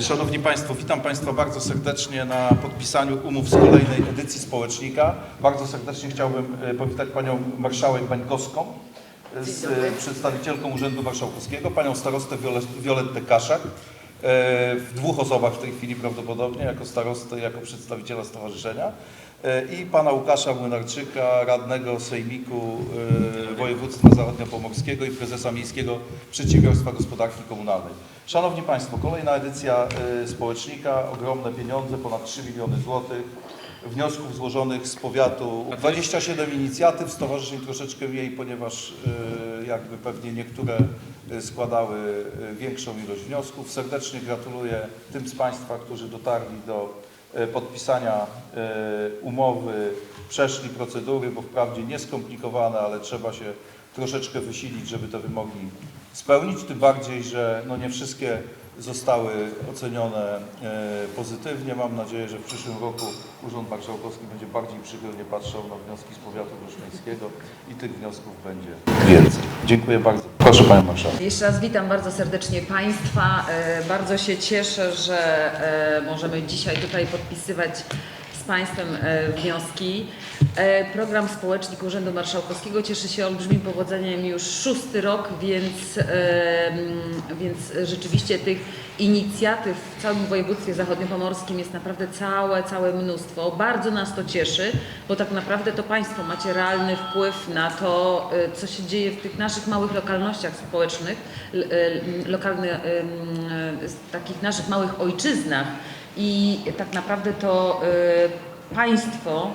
Szanowni Państwo, witam Państwa bardzo serdecznie na podpisaniu umów z kolejnej edycji Społecznika. Bardzo serdecznie chciałbym e, powitać Panią Marszałek Bańkowską e, z e, przedstawicielką Urzędu Marszałkowskiego, Panią Starostę Violettę Kaszak, w dwóch osobach w tej chwili prawdopodobnie, jako starostę, jako przedstawiciela stowarzyszenia i Pana Łukasza Młynarczyka, radnego Sejmiku Województwa Zachodniopomorskiego i prezesa Miejskiego Przedsiębiorstwa Gospodarki Komunalnej. Szanowni Państwo, kolejna edycja y, społecznika, ogromne pieniądze, ponad 3 miliony złotych, wniosków złożonych z powiatu, 27 inicjatyw, stowarzyszeń troszeczkę mniej, ponieważ y, jakby pewnie niektóre y, składały większą ilość wniosków. Serdecznie gratuluję tym z Państwa, którzy dotarli do podpisania umowy, przeszli procedury, bo wprawdzie nieskomplikowane, ale trzeba się troszeczkę wysilić, żeby te wymogi spełnić, tym bardziej, że no nie wszystkie zostały ocenione e, pozytywnie. Mam nadzieję, że w przyszłym roku Urząd Marszałkowski będzie bardziej przychylnie patrzał na wnioski z powiatu gorzczyńskiego i tych wniosków będzie więcej. Dziękuję bardzo. Proszę Panią Marszałek. Jeszcze raz witam bardzo serdecznie Państwa. E, Bardzo się cieszę, że e, możemy dzisiaj tutaj podpisywać Państwem e, wnioski. E, Program Społecznik Urzędu Marszałkowskiego cieszy się olbrzymim powodzeniem już szósty rok, więc, e, więc rzeczywiście tych inicjatyw w całym województwie zachodniopomorskim jest naprawdę całe, całe mnóstwo. Bardzo nas to cieszy, bo tak naprawdę to Państwo macie realny wpływ na to, y, co się dzieje w tych naszych małych lokalnościach społecznych, lokalnych, takich naszych małych ojczyznach. I tak naprawdę to y, Państwo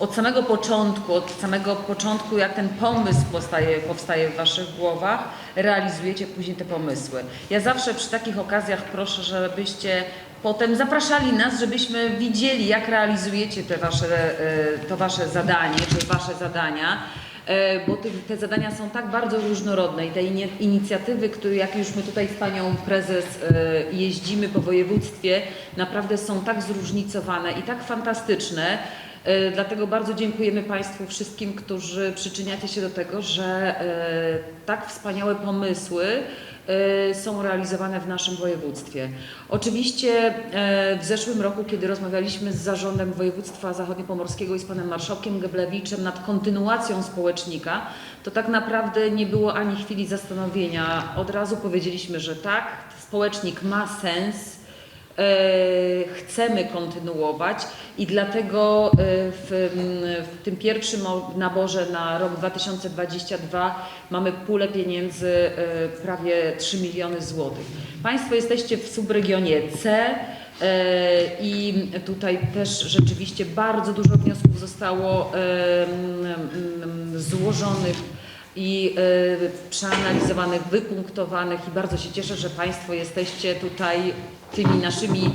od samego początku, od samego początku, jak ten pomysł powstaje, powstaje w Waszych głowach, realizujecie później te pomysły. Ja zawsze przy takich okazjach proszę, żebyście potem zapraszali nas, żebyśmy widzieli, jak realizujecie te wasze, e, to Wasze zadanie, czy Wasze zadania. E, Bo te, zadania są tak bardzo różnorodne i te inicjatywy, które jak już my tutaj z Panią Prezes e, jeździmy po województwie, naprawdę są tak zróżnicowane i tak fantastyczne. E, Dlatego bardzo dziękujemy Państwu wszystkim, którzy przyczyniacie się do tego, że tak wspaniałe pomysły są realizowane w naszym województwie. Oczywiście e, w zeszłym roku, kiedy rozmawialiśmy z zarządem województwa zachodniopomorskiego i z panem marszałkiem Geblewiczem nad kontynuacją społecznika, to tak naprawdę nie było ani chwili zastanowienia. Od razu powiedzieliśmy, że tak, społecznik ma sens. E, chcemy kontynuować i dlatego e, w, m, w tym pierwszym naborze na rok 2022 mamy pulę pieniędzy e, prawie 3 miliony złotych. Państwo jesteście w subregionie C i tutaj też rzeczywiście bardzo dużo wniosków zostało e, m, m, złożonych i y, przeanalizowanych, wypunktowanych i bardzo się cieszę, że Państwo jesteście tutaj tymi naszymi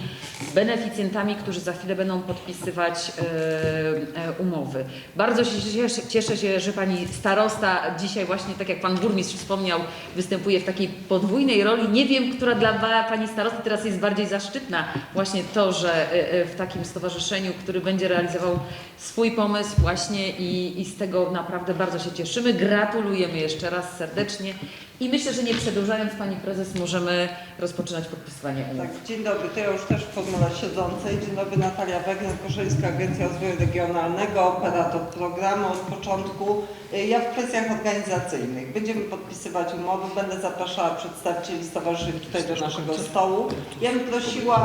beneficjentami, którzy za chwilę będą podpisywać y, y, umowy. Bardzo się cieszę, cieszę się, że Pani starosta dzisiaj właśnie, tak jak Pan burmistrz wspomniał, występuje w takiej podwójnej roli. Nie wiem, która dla Pani starosty teraz jest bardziej zaszczytna. Właśnie to, że y, w takim stowarzyszeniu, który będzie realizował swój pomysł właśnie i, i z tego naprawdę bardzo się cieszymy. Gratulujemy jeszcze raz serdecznie i myślę, że nie przedłużając Pani Prezes możemy rozpoczynać podpisywanie umów. Tak, dzień dobry, to ja już też w formule siedzącej. Dzień dobry, Natalia Wegner, Koszalińska Agencja Rozwoju Regionalnego, operator programu od początku. Y, Ja w kwestiach organizacyjnych. Będziemy podpisywać umowy, będę zapraszała przedstawicieli stowarzyszeń tutaj do naszego stołu. Ja bym prosiła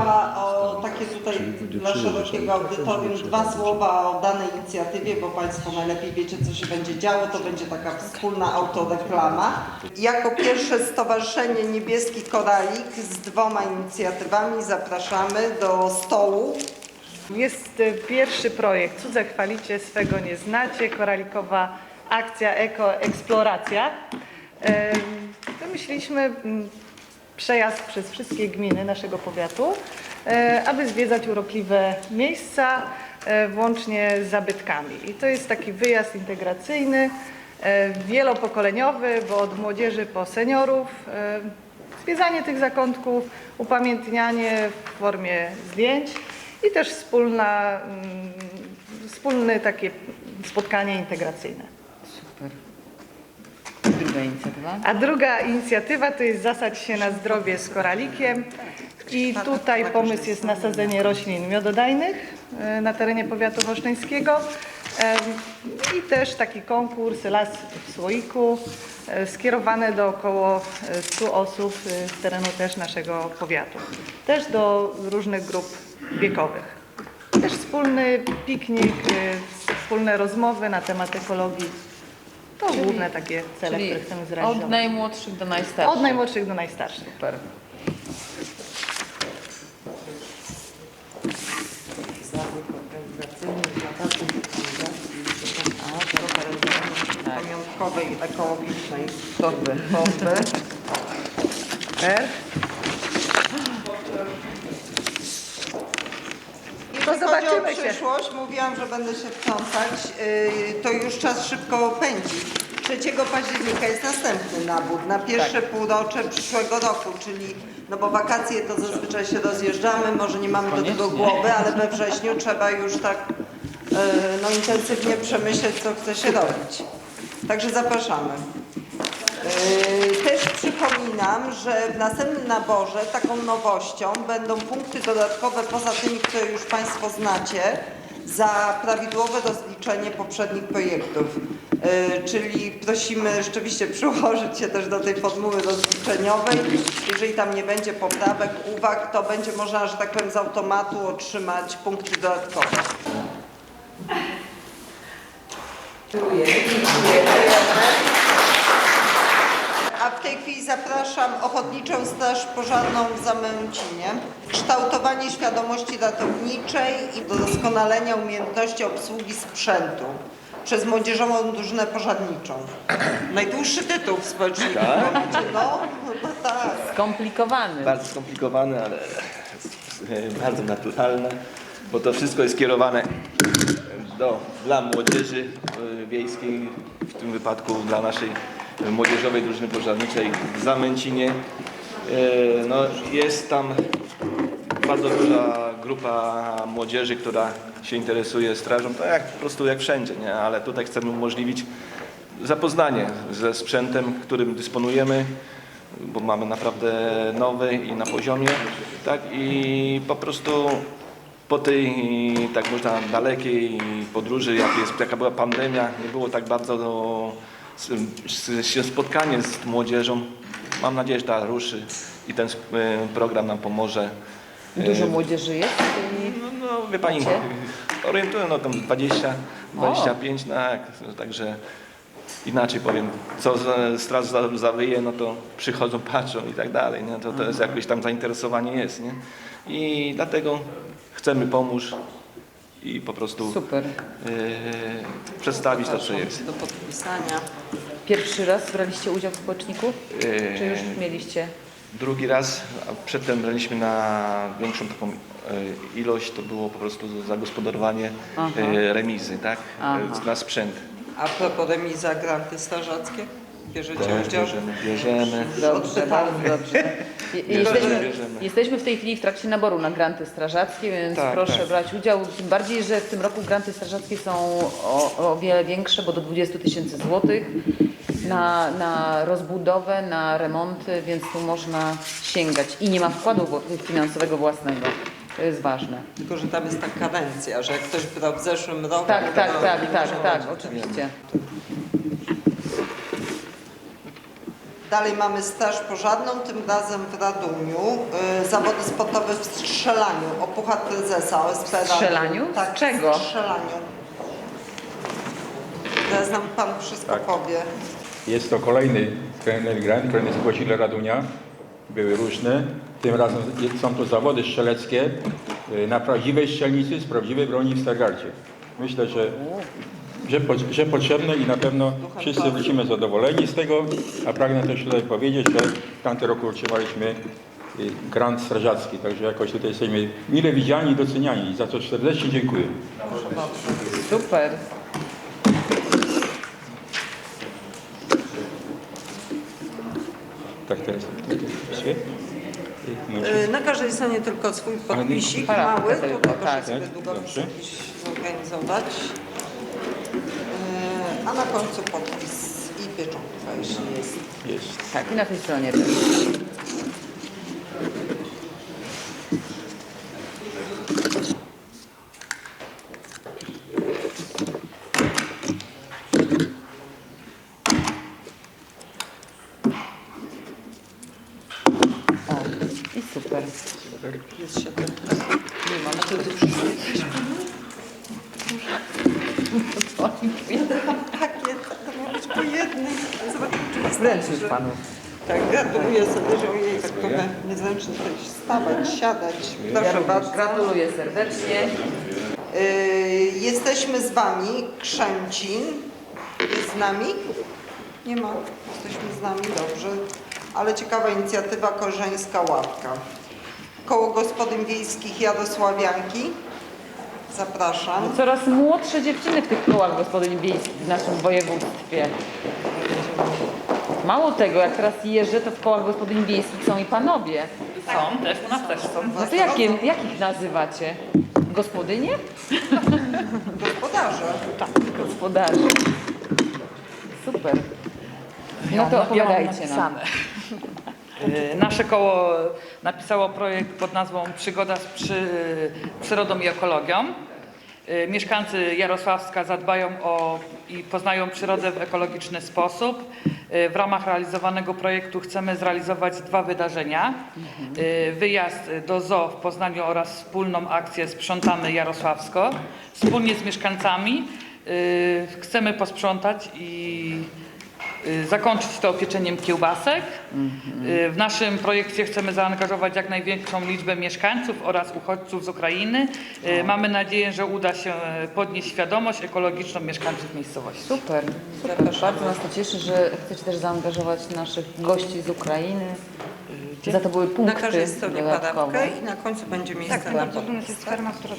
o takie tutaj dla szerokiego audytorium dwa słowa o danej inicjatywie, bo Państwo najlepiej wiecie, co się będzie działo. To będzie taka wspólna autoreklama. Jako pierwsze Stowarzyszenie Niebieski Koralik z dwoma inicjatywami zapraszamy do stołu. Jest pierwszy projekt Cudze chwalicie, swego nie znacie, koralikowa akcja ekoeksploracja. Wymyśliliśmy mm, przejazd przez wszystkie gminy naszego powiatu, e, aby zwiedzać urokliwe miejsca, e, włącznie z zabytkami. I to jest taki wyjazd integracyjny, e, wielopokoleniowy, bo od młodzieży po seniorów. Zwiedzanie tych zakątków, upamiętnianie w formie zdjęć i też wspólna, mm, wspólne takie spotkanie integracyjne. Super. Druga inicjatywa. A druga inicjatywa to jest Zasadź się na zdrowie z koralikiem, I tutaj pomysł jest nasadzenie roślin miododajnych e, na terenie powiatu wolsztyńskiego. I też taki konkurs Las w słoiku e, skierowany do około e, 100 osób e, z terenu też naszego powiatu. Też do różnych grup wiekowych. Też wspólny piknik, e, wspólne rozmowy na temat ekologii. To Czyli- główne takie cele, które chcemy od zrealizować. najmłodszych do najstarszych. Od najmłodszych do najstarszych. Super. Pamiątkowej, ekologicznej Torby. bomby. R. Chodzi zobaczymy o się. przyszłość, mówiłam, że będę się wtrącać, yy, to już czas szybko pędzi. 3 października jest następny nabór na pierwsze półrocze przyszłego roku, czyli no bo wakacje to zazwyczaj się rozjeżdżamy, może nie mamy do tego głowy, ale we wrześniu trzeba już tak yy, no, intensywnie przemyśleć, co chce się robić. Także zapraszamy. Yy, Też przypominam, że w następnym naborze taką nowością będą punkty dodatkowe poza tymi, które już Państwo znacie, za prawidłowe rozliczenie poprzednich projektów. Yy, Czyli prosimy rzeczywiście przyłożyć się też do tej formuły rozliczeniowej. Jeżeli tam nie będzie poprawek, uwag, to będzie można, że tak powiem, z automatu otrzymać punkty dodatkowe. A w tej chwili zapraszam Ochotniczą Straż Pożarną w Zamęcinie. Kształtowanie świadomości ratowniczej i doskonalenia umiejętności obsługi sprzętu przez Młodzieżową Drużynę Pożarniczą. Najdłuższy tytuł w społeczniku. No, chyba tak. Skomplikowany. Bardzo skomplikowane, ale e, bardzo naturalne, bo to wszystko jest skierowane do, dla młodzieży e, wiejskiej, w tym wypadku dla naszej młodzieżowej drużyny pożarniczej w Zamęcinie. E, No, jest tam bardzo duża grupa młodzieży, która się interesuje strażą, to jak po prostu jak wszędzie, nie? ale tutaj chcemy umożliwić zapoznanie ze sprzętem, którym dysponujemy, bo mamy naprawdę nowy i na poziomie, tak i po prostu po tej tak można dalekiej podróży, jak jest, jaka była pandemia, nie było tak bardzo do, s- się spotkanie z młodzieżą. Mam nadzieję, że ta ruszy i ten e, program nam pomoże. Dużo E, młodzieży jest. No, no wie pani, Gdzie? orientuję no tam 20, 25, no, tak, także inaczej powiem, co straż za- zawyje, no to przychodzą, patrzą i tak dalej, nie? To, to jest jakieś tam zainteresowanie jest, nie? I dlatego chcemy pomóc i po prostu Super. e, przedstawić to, co jest. Do podpisania. Pierwszy raz braliście udział w społeczniku? E, Czy już mieliście? Drugi raz, a przedtem braliśmy na większą taką e, ilość, to było po prostu zagospodarowanie Aha. e, remizy, tak? Aha. Na sprzęt. A propos remiza granty strażackie? Bierzecie Też udział? bierzemy, bierzemy. Dobrze, bardzo dobrze. Je- Jesteśmy, bierzemy. jesteśmy w tej chwili w trakcie naboru na granty strażackie, więc Tak, proszę tak. brać udział. Tym bardziej, że w tym roku granty strażackie są o, o wiele większe, bo do 20 tysięcy złotych na, na rozbudowę, na remonty, więc tu można sięgać. I nie ma wkładu wo- finansowego własnego. To jest ważne. Tylko, że tam jest ta kadencja, że jak ktoś brał w zeszłym roku... Tak, tak, tak, tak, tak, oczywiście. Dalej mamy Straż Pożarną, tym razem w Radumiu. Y, zawody sportowe w strzelaniu. Opuchat prezesa OSP Radom. strzelaniu? Tak, czego? w strzelaniu. Teraz nam Pan wszystko Tak. powie. Jest to kolejny kolejny grant, kolejny zgłosiciel Radunia. Były różne. Tym razem są to zawody strzeleckie y, na prawdziwej strzelnicy z prawdziwej broni w Stargardzie. Myślę, że, że, po, że potrzebne i na pewno wszyscy wrócimy zadowoleni z tego. A pragnę też tutaj powiedzieć, że w tamtym roku otrzymaliśmy y, grant strażacki. Także jakoś tutaj jesteśmy mile widziani i doceniani. Za co serdecznie dziękuję. Super. Tak teraz. Y, Na każdej stronie tylko swój podpisik mały. Tutaj proszę sobie Tak, jakiś zorganizować a na końcu podpis i pieczątka, jeśli jest. Jest. Tak, i na tej stronie też. O, i super. Jest siedem. Nie mam, to ty przyszłeś. Boże. To oni po jednym. Zobaczymy, czy wystarczy. Wręczysz panu. Tak, gratuluję serdecznie. Ojej, tak trochę niezręcznie tutaj stawać, siadać. Proszę bardzo. Gratuluję serdecznie. Y, jesteśmy z Wami, Krzęcin. Jest z nami? Nie ma. Jesteśmy z nami, dobrze. Ale ciekawa inicjatywa Koleżeńska Ławka. Koło Gospodyń Wiejskich Jadosławianki. Zapraszam. Coraz młodsze dziewczyny w tych kołach gospodyń wiejskich w naszym województwie. Mało tego, jak teraz jeżdżę, to w kołach gospodyń wiejskich są i panowie. Są, też u nas też są. No to jakie, jak ich nazywacie? Gospodynie? Gospodarze. Gospodarze. Super. No to opowiadajcie nam. Y, Nasze koło napisało projekt pod nazwą Przygoda z przy, przyrodą i ekologią. Y, Mieszkańcy Jarosławska zadbają o i poznają przyrodę w ekologiczny sposób. Y, W ramach realizowanego projektu chcemy zrealizować dwa wydarzenia. Wyjazd do zoo w Poznaniu oraz wspólną akcję Sprzątamy Jarosławsko. Wspólnie z mieszkańcami chcemy posprzątać i zakończyć to pieczeniem kiełbasek. Y, W naszym projekcie chcemy zaangażować jak największą liczbę mieszkańców oraz uchodźców z Ukrainy. Y, Mamy nadzieję, że uda się e, podnieść świadomość ekologiczną mieszkańców miejscowości. Super, super. Bardzo nas to cieszy, że chcecie też zaangażować naszych gości z Ukrainy. Za to były Na punkty każdej stronie padawkę i na końcu będzie miejsce Tak, na bardzo podpis. jest ferma, która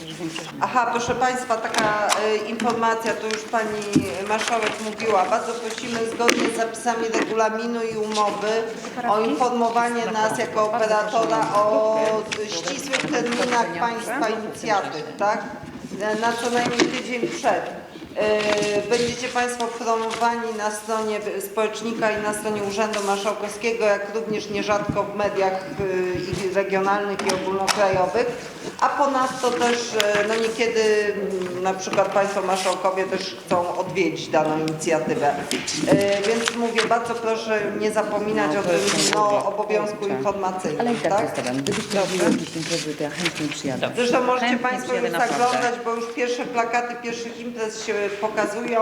też większość. Aha, proszę Państwa, taka e, informacja, to już Pani Marszałek mówiła. Bardzo prosimy zgodnie z zapisami regulaminu i umowy o informowanie nas jako operatora o ścisłych terminach Państwa inicjatyw, tak? Na co najmniej tydzień przed. E, Będziecie Państwo promowani na stronie społecznika i na stronie Urzędu Marszałkowskiego, jak również nierzadko w mediach e, i regionalnych i ogólnokrajowych. A ponadto też e, no niekiedy mm, na przykład Państwo Marszałkowie też chcą odwiedzić daną inicjatywę. Więc mówię, bardzo proszę nie zapominać No, o tym no, obowiązku kurczę. informacyjnym. Ale i tak, tak? zostawiam. Gdybyście robili jakieś imprezy, to ja chętnie przyjadę. Zresztą możecie Chętnie Państwo już zaglądać, bo już pierwsze plakaty pierwszych imprez się pokazują.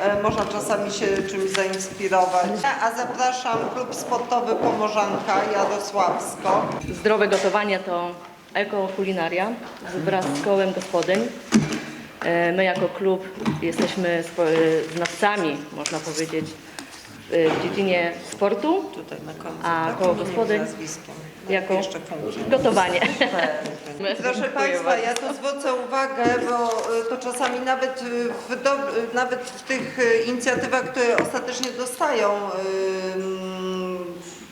E, Można czasami się czymś zainspirować. A zapraszam klub sportowy Pomorzanka Jarosławsko. Zdrowe gotowanie to ekokulinaria wraz z kołem gospodyń. E, My jako klub jesteśmy e, znawcami, można powiedzieć, w dziedzinie sportu, Tutaj na końcu. A tak? koło gospodyń? nazwiskiem. Jako- Jeszcze funkcję. gotowanie. Proszę Państwa, ja tu zwrócę uwagę, bo y, to czasami nawet y, w, do, y, nawet w tych y, inicjatywach, które ostatecznie dostają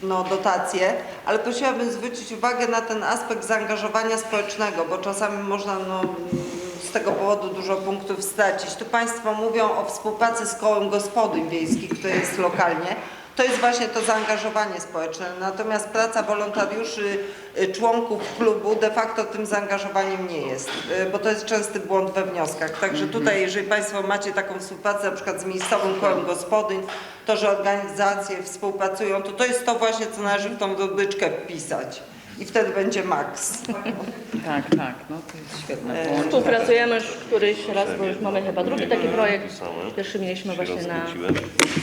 no, dotacje, ale prosiłabym zwrócić uwagę na ten aspekt zaangażowania społecznego, bo czasami można no, z tego powodu dużo punktów stracić. Tu Państwo mówią o współpracy z kołem gospodyń wiejskich, które jest lokalnie. To jest właśnie to zaangażowanie społeczne. Natomiast praca wolontariuszy, y, członków klubu de facto tym zaangażowaniem nie jest, y, bo to jest częsty błąd we wnioskach. Także tutaj, jeżeli Państwo macie taką współpracę na przykład z miejscowym kołem gospodyń, to, że organizacje współpracują, to to jest to właśnie, co należy w tą rubryczkę wpisać. I wtedy będzie maks. Tak, tak, no to jest świetne E, połączenie. Współpracujemy już któryś raz, bo już mamy chyba drugi taki projekt. Pierwszy mieliśmy właśnie na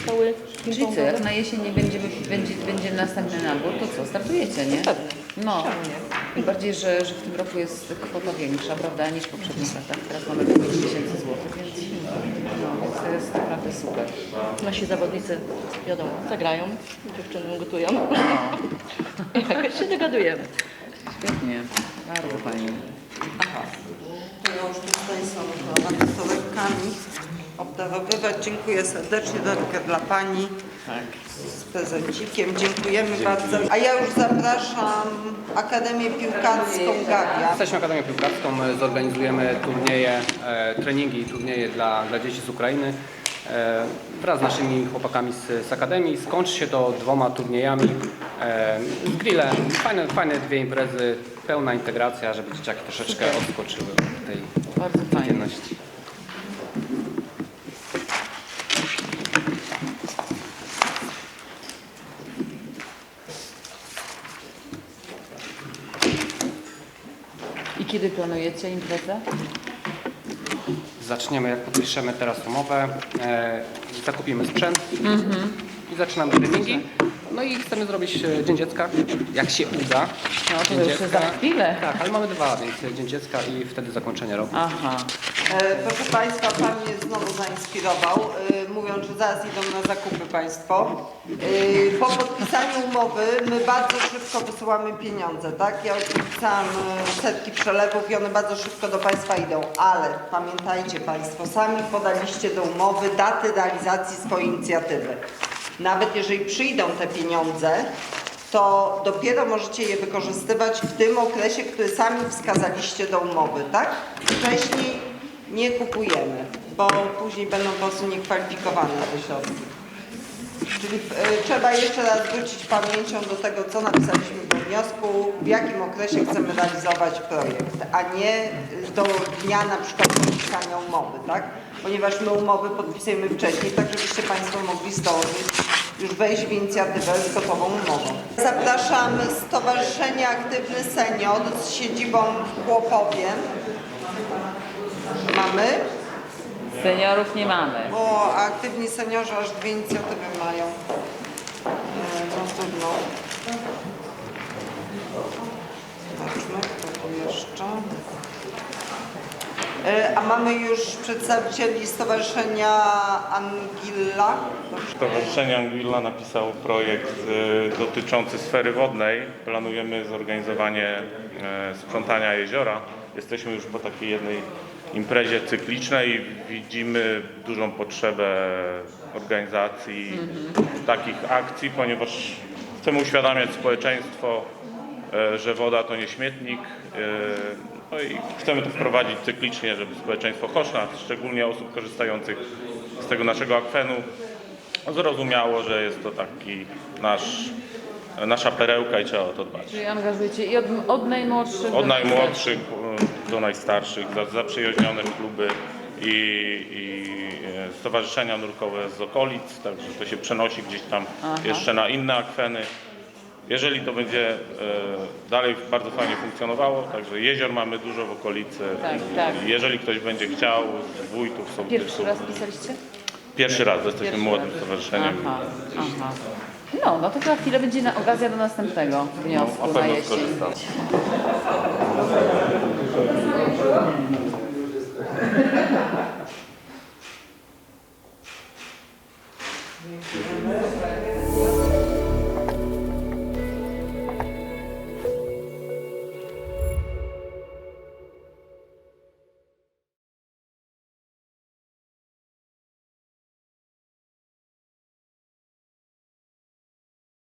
szkoły Czyli co, jak na jesieni będziemy, będzie, będzie następny nabór, to co, startujecie, nie? No, tym bardziej, że, że w tym roku jest kwota większa, prawda, niż w poprzednich latach. Teraz mamy 5 tysięcy złotych, więc jest naprawdę super. Nasi zawodnicy, wiadomo, zagrają, dziewczyny gotują. Jakoś się dogadujemy. Świetnie, bardzo fajnie. Aha. To ja już tutaj są można stołeczkami obdarowywać. Dziękuję serdecznie, Dorkę dla Pani. Z prezencikiem. Dziękujemy bardzo. A ja już zapraszam Akademię Piłkarską Gawia. Jesteśmy Akademią Piłkarską, zorganizujemy turnieje, e, treningi i turnieje dla, dla dzieci z Ukrainy. E, wraz z naszymi chłopakami z, z Akademii. Skończy się to dwoma turniejami. E, grille, fajne, fajne dwie imprezy, pełna integracja, żeby dzieciaki troszeczkę odskoczyły od tej codzienności. Kiedy planujecie imprezę? Zaczniemy, jak podpiszemy teraz umowę, e, zakupimy sprzęt i zaczynamy treningi. No i chcemy zrobić e, Dzień Dziecka, jak się uda. No to Dziecka. za chwilę. Tak, ale mamy dwa, więc Dzień Dziecka i wtedy zakończenie roku. Aha. E, Proszę Państwa, Pan mnie znowu zainspirował, e, mówiąc, że zaraz idą na zakupy Państwo. E, Po podpisaniu umowy my bardzo szybko wysyłamy pieniądze, tak? Ja już podpisałam e, setki przelewów i one bardzo szybko do Państwa idą, ale pamiętajcie Państwo, sami podaliście do umowy daty realizacji swojej inicjatywy. Nawet jeżeli przyjdą te pieniądze, to dopiero możecie je wykorzystywać w tym okresie, który sami wskazaliście do umowy, tak? Wcześniej nie kupujemy, bo później będą po prostu niekwalifikowane te środki. Czyli e, trzeba jeszcze raz wrócić pamięcią do tego, co napisaliśmy we wniosku, w jakim okresie chcemy realizować projekt, a nie do dnia na przykład podpisania umowy, tak? Ponieważ my umowy podpisujemy wcześniej, tak żebyście Państwo mogli zdążyć już wejść w inicjatywę z gotową umową. Zapraszamy Stowarzyszenie Aktywny Senior z siedzibą w Chłopowie. Mamy? Seniorów nie mamy. Bo aktywni seniorzy aż dwie inicjatywy mają. E, No trudno. Zobaczmy, kto tu jeszcze. E, A mamy już przedstawicieli Stowarzyszenia Angilla. Stowarzyszenie Anguilla napisało projekt e, dotyczący sfery wodnej. Planujemy zorganizowanie e, sprzątania jeziora. Jesteśmy już po takiej jednej imprezie cyklicznej widzimy dużą potrzebę organizacji takich akcji, ponieważ chcemy uświadamiać społeczeństwo, e, że woda to nie śmietnik. No i chcemy to wprowadzić cyklicznie, żeby społeczeństwo Choszna, szczególnie osób korzystających z tego naszego akwenu, zrozumiało, że jest to taki nasz, nasza perełka i trzeba o to dbać. Czyli angażujecie i od, od najmłodszych do Od najmłodszych do najstarszych, za, zaprzyjaźnione kluby i, i e, stowarzyszenia nurkowe z okolic, także to się przenosi gdzieś tam jeszcze na inne akweny. Jeżeli to będzie e, dalej bardzo fajnie funkcjonowało, także jezior mamy dużo w okolicy. Tak, tak. Jeżeli ktoś będzie chciał, z wójtów, Pierwszy sołtysów. raz pisaliście? Pierwszy raz, jesteśmy Pierwszy młodym raz. stowarzyszeniem. Aha, aha. No, no to za chwilę będzie na, okazja do następnego No, wniosku na na pewno jesień. skorzystam.